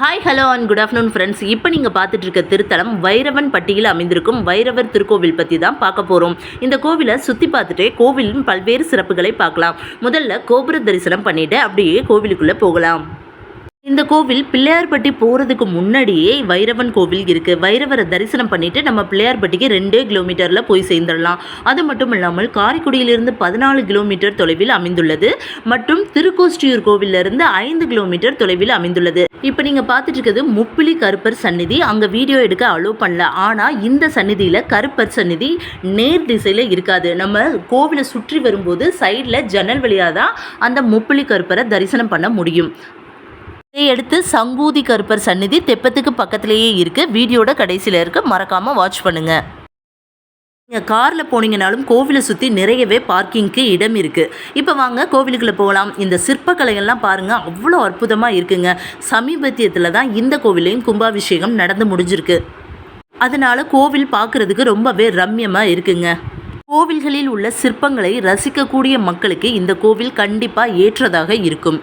Hi hello and good afternoon friends இப்போ நீங்கள் பார்த்துட்டு இருக்க திருத்தலம் வைரவன் பட்டியில் அமைந்திருக்கும் வைரவர் திருக்கோவில் பற்றி தான் பார்க்க போகிறோம் இந்த கோவிலை சுற்றி பார்த்துட்டே கோவிலின் பல்வேறு சிறப்புகளை பார்க்கலாம். முதல்ல கோபுர தரிசனம் பண்ணிவிட்டு அப்படியே கோவிலுக்குள்ளே போகலாம். இந்த கோவில் பிள்ளையார்பட்டி போகிறதுக்கு முன்னாடியே வைரவன் கோவில் இருக்குது வைரவரை தரிசனம் பண்ணிட்டு நம்ம பிள்ளையார்பட்டிக்கு ரெண்டே கிலோமீட்டரில் போய் சேர்ந்துடலாம். அது மட்டும் இல்லாமல் காரைக்குடியிலிருந்து பதினாலு கிலோமீட்டர் தொலைவில் அமைந்துள்ளது மற்றும் திருக்கோஷ்டியூர் கோவிலிருந்து ஐந்து கிலோமீட்டர் தொலைவில் அமைந்துள்ளது. இப்போ நீங்கள் பார்த்துட்டு இருக்கிறது முப்பிலி கருப்பர் சந்நிதி. அங்கே வீடியோ எடுக்க அலோவ் பண்ணல. ஆனால் இந்த சந்நிதியில் கருப்பர் சந்நிதி நேர் திசையில் இருக்காது. நம்ம கோவிலை சுற்றி வரும்போது சைடில் ஜன்னல் வழியாக தான் அந்த முப்பிலி கருப்பரை தரிசனம் பண்ண முடியும். இதையடுத்து சங்கூதி கருப்பர் சந்நிதி தெப்பத்துக்கு பக்கத்திலேயே இருக்குது வீடியோட கடைசியில் இருக்க. மறக்காமல் வாட்ச் பண்ணுங்கள் நீங்கள் காரில் போனீங்கனாலும் கோவிலை சுற்றி நிறையவே பார்க்கிங்க்கு இடம் இருக்குது இப்போ வாங்க கோவிலுக்குள்ளே போகலாம். இந்த சிற்பக்கலைகள்லாம் பாருங்கள் அவ்வளோ அற்புதமாக இருக்குங்க. சமீபத்தியத்தில் தான் இந்த கோவிலையும் கும்பாபிஷேகம் நடந்து முடிஞ்சிருக்கு. அதனால் கோவில் பார்க்குறதுக்கு ரொம்பவே ரம்யமாக இருக்குங்க. கோவில்களில் உள்ள சிற்பங்களை ரசிக்கக்கூடிய மக்களுக்கு இந்த கோவில் கண்டிப்பாக ஏற்றதாக இருக்கும்.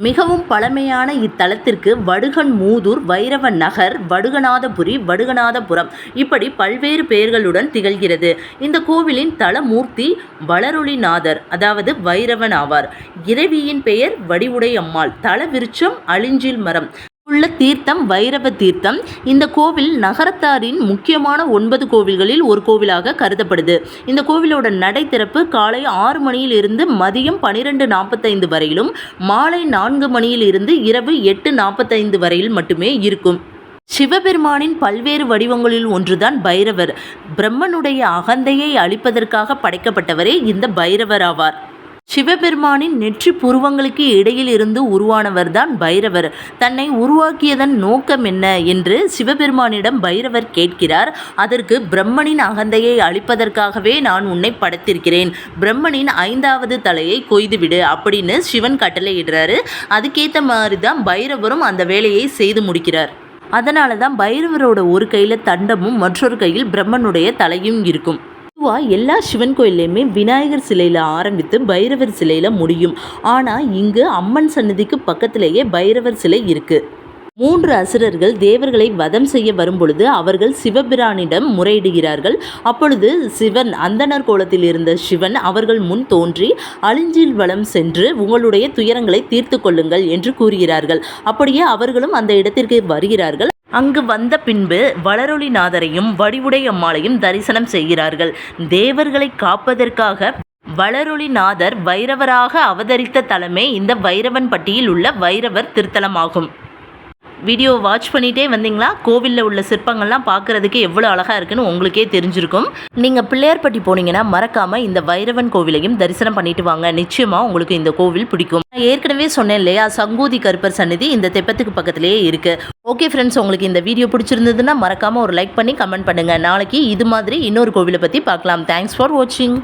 மிகவும் பழமையான இத்தலத்திற்கு வடுகன் மூதூர் வைரவ நகர் வடுகநாதபுரி வடுகநாதபுரம் இப்படி பல்வேறு பெயர்களுடன் திகழ்கிறது. இந்த கோவிலின் தலமூர்த்தி வளரொளிநாதர் அதாவது வைரவன் ஆவார். இறைவியின் பெயர் வடிவுடை அம்மாள் தல விருட்சம் அழிஞ்சில் மரம். உள்ள தீர்த்தம் வைரவ தீர்த்தம். இந்த கோவில் நகரத்தாரின் முக்கியமான ஒன்பது கோவில்களில் ஒரு கோவிலாக கருதப்படுது. இந்த கோவிலோட நடை திறப்பு காலை ஆறு மணியில் இருந்து மதியம் பனிரெண்டு நாற்பத்தைந்து வரையிலும் மாலை நான்கு மணியில் இருந்து இரவு எட்டு நாற்பத்தைந்து வரையில் மட்டுமே இருக்கும். சிவபெருமானின் பல்வேறு வடிவங்களில் ஒன்றுதான் பைரவர். பிரம்மனுடைய அகந்தையை அழிப்பதற்காக படைக்கப்பட்டவரே இந்த பைரவர் ஆவார். சிவபெருமானின் நெற்றி புருவங்களுக்கு இடையில் இருந்து உருவானவர்தான் பைரவர். தன்னை உருவாக்கியதன் நோக்கம் என்ன என்று சிவபெருமானிடம் பைரவர் கேட்கிறார். அதற்கு பிரம்மனின் அகந்தையை அழிப்பதற்காகவே நான் உன்னை படைத்திருக்கிறேன். பிரம்மனின் ஐந்தாவது தலையை கொய்துவிடு அப்படின்னு சிவன் கட்டளையிடுறாரு அதுக்கேற்ற மாதிரி தான் பைரவரும் அந்த வேலையை செய்து முடிக்கிறார். அதனால தான் பைரவரோட ஒரு கையில் தண்டமும் மற்றொரு கையில் பிரம்மனுடைய தலையும் இருக்கும். பொதுவாக எல்லா சிவன் கோயில்லையுமே விநாயகர் சிலையில் ஆரம்பித்து பைரவர் சிலையில் முடியும். ஆனால் இங்கு அம்மன் சன்னதிக்கு பக்கத்திலேயே பைரவர் சிலை இருக்குது மூன்று அசுரர்கள் தேவர்களை வதம் செய்ய வரும்பொழுது அவர்கள் சிவபிரானிடம் முறையிடுகிறார்கள். அப்பொழுது சிவன் அந்தனர் கோலத்தில் இருந்த சிவன் அவர்கள் முன் தோன்றி அழிஞ்சில் வளம் சென்று உங்களுடைய துயரங்களை தீர்த்து கொள்ளுங்கள் என்று கூறுகிறார்கள். அப்படியே அவர்களும் அந்த இடத்திற்கு வருகிறார்கள். அங்கு வந்த பின்பு வளரொளிநாதரையும் வடிவுடை அம்மாளையும் தரிசனம் செய்கிறார்கள். தேவர்களை காப்பதற்காக வளரொளிநாதர் வைரவராக அவதரித்த தலமே இந்த வைரவன் பட்டியில் உள்ள வைரவர் திருத்தலமாகும். வீடியோ வாட்ச் பண்ணிகிட்டே வந்தீங்களா? கோவிலில் உள்ள சிற்பங்கள்லாம் பார்க்குறதுக்கு எவ்வளோ அழகாக இருக்குன்னு உங்களுக்கே தெரிஞ்சிருக்கும். நீங்கள் பிள்ளையார்பட்டி போனீங்கன்னா மறக்காமல் இந்த வைரவன் கோவிலையும் தரிசனம் பண்ணிட்டு வாங்க. நிச்சயமாக உங்களுக்கு இந்த கோவில் பிடிக்கும். நான் ஏற்கனவே சொன்னேன் இல்லையா சங்கூதி கருப்பர் சன்னிதி இந்த தெப்பத்துக்கு பக்கத்திலேயே இருக்குது ஓகே ஃப்ரெண்ட்ஸ் உங்களுக்கு இந்த வீடியோ பிடிச்சிருந்ததுன்னா மறக்காமல் ஒரு லைக் பண்ணி கமெண்ட் பண்ணுங்கள் நாளைக்கு இது மாதிரி இன்னொரு கோவிலை பற்றி பார்க்கலாம். தேங்க்ஸ் ஃபார் வாட்சிங்